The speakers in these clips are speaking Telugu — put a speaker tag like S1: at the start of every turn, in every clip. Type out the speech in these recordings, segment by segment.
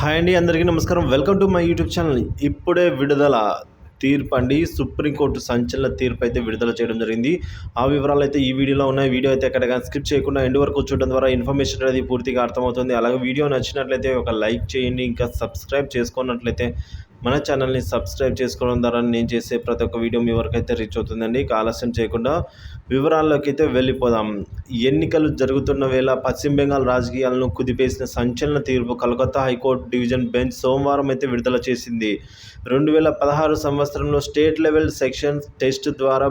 S1: హాయ్ అండి అందరికీ నమస్కారం. Welcome to my YouTube channel. ఇప్పుడే విడుదల తీర్పు అండి. సుప్రీంకోర్టు సంచలన తీర్పు అయితే విడుదల చేయడం జరిగింది. ఆ వివరాలు అయితే ఈ వీడియోలో ఉన్నాయి. వీడియో అయితే ఎక్కడ స్కిప్ చేయకుండా ఎండ్ వరకు చూడడం ద్వారా ఇన్ఫర్మేషన్ అనేది పూర్తిగా అర్థమవుతుంది. అలాగే వీడియో నచ్చినట్లయితే ఒక లైక్ చేయండి. ఇంకా సబ్స్క్రైబ్ చేసుకున్నట్లయితే మన ఛానల్ని సబ్స్క్రైబ్ చేసుకోవడం ద్వారా నేను చేసే ప్రతి ఒక్క వీడియో మీ వరకు అయితే రీచ్ అవుతుందండి ఆలస్యం చేయకుండా వివరాల్లోకి అయితే వెళ్ళిపోదాం. ఎన్నికలు జరుగుతున్న వేళ పశ్చిమ బెంగాల్ రాజకీయాలను కుదిపేసిన సంచలన తీర్పు కలకత్తా హైకోర్టు డివిజన్ బెంచ్ సోమవారం అయితే విడుదల చేసింది. రెండు వేల పదహారు సంవత్సరంలో స్టేట్ లెవెల్ సెక్షన్ టెస్ట్ ద్వారా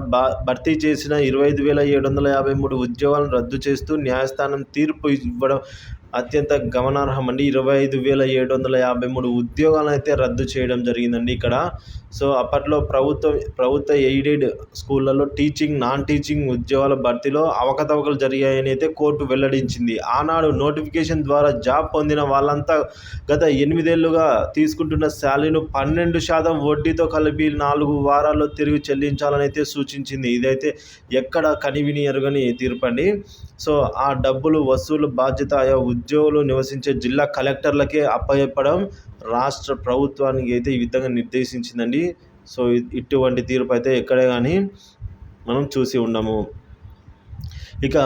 S1: భర్తీ చేసిన ఇరవై ఐదు వేల ఏడు వందల యాభై మూడు ఉద్యోగాలను రద్దు చేస్తూ న్యాయస్థానం తీర్పు ఇవ్వడం అత్యంత గమనార్హం అండి ఇరవై ఐదు వేల ఏడు వందల యాభై మూడు ఉద్యోగాలను అయితే రద్దు చేయడం జరిగిందండి ఇక్కడ. సో అప్పట్లో ప్రభుత్వ ప్రభుత్వ ఎయిడెడ్ స్కూళ్ళలో టీచింగ్ నాన్ టీచింగ్ ఉద్యోగాల భర్తీలో అవకతవకలు జరిగాయని అయితే కోర్టు వెల్లడించింది. ఆనాడు నోటిఫికేషన్ ద్వారా జాబ్ పొందిన వాళ్ళంతా గత ఎనిమిదేళ్ళుగా తీసుకుంటున్న శాలరీను పన్నెండు శాతం వడ్డీతో కలిపి నాలుగు వారాల్లో తిరిగి చెల్లించాలని అయితే సూచించింది. ఇదైతే ఎక్కడ కనివిని ఎరుగని తీర్పండి. సో ఆ డబ్బులు వసూలు బాధ్యత ఆయా ఉద్యోగులు నివసించే జిల్లా కలెక్టర్లకే అప్పచెప్పడం రాష్ట్ర ప్రభుత్వానికి అయితే ఈ విధంగా నిర్దేశించిందండి. సో ఇటువంటి తీర్పు అయితే ఎక్కడే కానీ మనం చూసి ఉండము. ఇక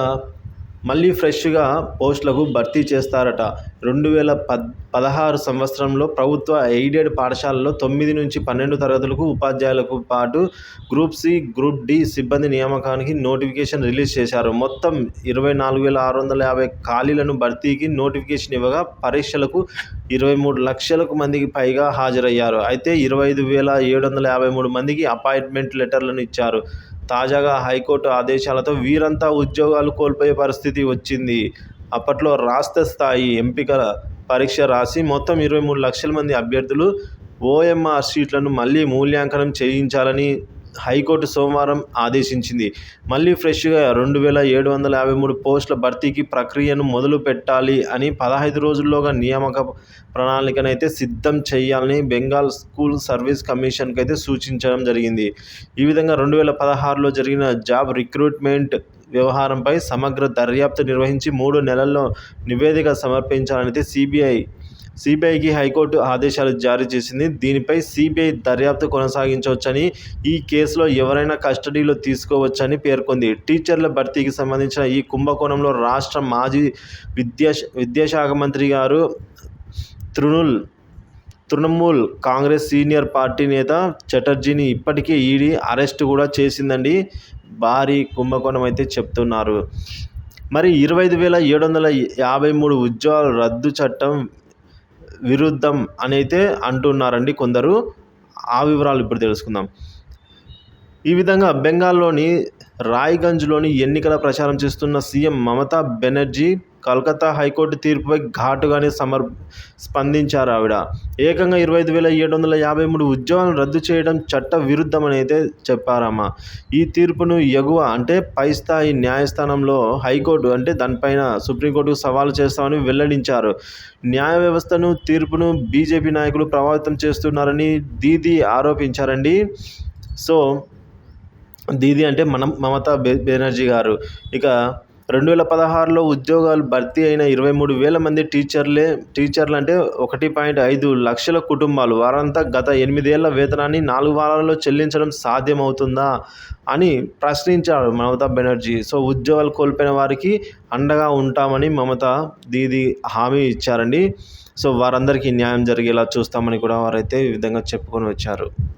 S1: మళ్ళీ ఫ్రెష్గా పోస్టులకు భర్తీ చేస్తారట. రెండు వేల పద్ పదహారు సంవత్సరంలో ప్రభుత్వ ఎయిడెడ్ పాఠశాలలో తొమ్మిది నుంచి పన్నెండు తరగతులకు ఉపాధ్యాయులకు పాటు గ్రూప్ సి గ్రూప్ డి సిబ్బంది నియామకానికి నోటిఫికేషన్ రిలీజ్ చేశారు. మొత్తం ఇరవై నాలుగు వేల ఆరు వందల యాభై ఖాళీలను భర్తీకి నోటిఫికేషన్ ఇవ్వగా పరీక్షలకు ఇరవై మూడు లక్షలకు మందికి పైగా హాజరయ్యారు. అయితే ఇరవై ఐదు వేల ఏడు వందల యాభై మూడు మందికి అపాయింట్మెంట్ లెటర్లను ఇచ్చారు. తాజాగా హైకోర్టు ఆదేశాలతో వీరంతా ఉద్యోగాలు కోల్పోయే పరిస్థితి వచ్చింది. అప్పట్లో రాష్ట్ర స్థాయి ఎంపికల పరీక్ష రాసి మొత్తం ఇరవై మూడు లక్షల మంది అభ్యర్థులు ఓఎంఆర్ సీట్లను మళ్ళీ మూల్యాంకనం చేయించాలని హైకోర్టు సోమవారం ఆదేశించింది. మళ్ళీ ఫ్రెష్గా రెండు వేల ఏడు వందల యాభై మూడు పోస్టుల భర్తీకి ప్రక్రియను మొదలు పెట్టాలి అని పదహైదు రోజుల్లోగా నియామక ప్రణాళికనైతే సిద్ధం చేయాలని బెంగాల్ స్కూల్ సర్వీస్ కమిషన్కి అయితే సూచించడం జరిగింది. ఈ విధంగా రెండు వేల పదహారులో జరిగిన జాబ్ రిక్రూట్మెంట్ వ్యవహారంపై సమగ్ర దర్యాప్తు నిర్వహించి మూడు నెలల్లో నివేదిక సమర్పించాలని సిబిఐ సిబిఐకి హైకోర్టు ఆదేశాలు జారీ చేసింది. దీనిపై సిబిఐ దర్యాప్తు కొనసాగించవచ్చని ఈ కేసులో ఎవరైనా కస్టడీలో తీసుకోవచ్చని పేర్కొంది. టీచర్ల భర్తీకి సంబంధించిన ఈ కుంభకోణంలో రాష్ట్ర మాజీ విద్యా విద్యాశాఖ మంత్రి గారు తృణుల్ తృణమూల్ కాంగ్రెస్ సీనియర్ పార్టీ నేత చటర్జీని ఇప్పటికే ఈడీ అరెస్ట్ కూడా చేసిందండి. భారీ కుంభకోణం అయితే చెప్తున్నారు. మరి ఇరవై ఐదు వేల ఏడు వందల యాభై మూడు ఉద్యోగాల రద్దు చట్టం విరుద్ధం అని అయితే అంటున్నారండి కొందరు. ఆ వివరాలు ఇప్పుడు తెలుసుకుందాం. ఈ విధంగా బెంగాల్లోని రాయ్గంజ్లోని ఎన్నికల ప్రచారం చేస్తున్న CM Mamata Banerjee Calcutta high court తీర్పుపై ఘాటుగానే సమర్ స్పందించారు ఆవిడ. ఏకంగా ఇరవై ఐదు వేల ఏడు వందల యాభై మూడు ఉద్యోగాలను రద్దు చేయడం చట్ట విరుద్ధమని అయితే చెప్పారమ్మ. ఈ తీర్పును ఎగువ అంటే పై స్థాయి న్యాయస్థానంలో హైకోర్టు అంటే దానిపైన సుప్రీంకోర్టుకు సవాలు చేస్తామని వెల్లడించారు. న్యాయ వ్యవస్థను తీర్పును బీజేపీ నాయకులు ప్రభావితం చేస్తున్నారని దీదీ ఆరోపించారండి. సో దీది అంటే మనం మమతా బెనర్జీ గారు. ఇక రెండు వేల పదహారులో ఉద్యోగాలు భర్తీ అయిన ఇరవై మూడు వేల మంది టీచర్లే టీచర్లు అంటే ఒకటి పాయింట్ ఐదు లక్షల కుటుంబాలు. వారంతా గత ఎనిమిదేళ్ళ వేతనాన్ని నాలుగు వారాల్లో చెల్లించడం సాధ్యమవుతుందా అని ప్రశ్నించారు మమతా బెనర్జీ. సో ఉద్యోగాలు కోల్పోయిన వారికి అండగా ఉంటామని మమత దీది హామీ ఇచ్చారండి. సో వారందరికీ న్యాయం జరిగేలా చూస్తామని కూడా వారైతే ఈ విధంగా చెప్పుకొని వచ్చారు.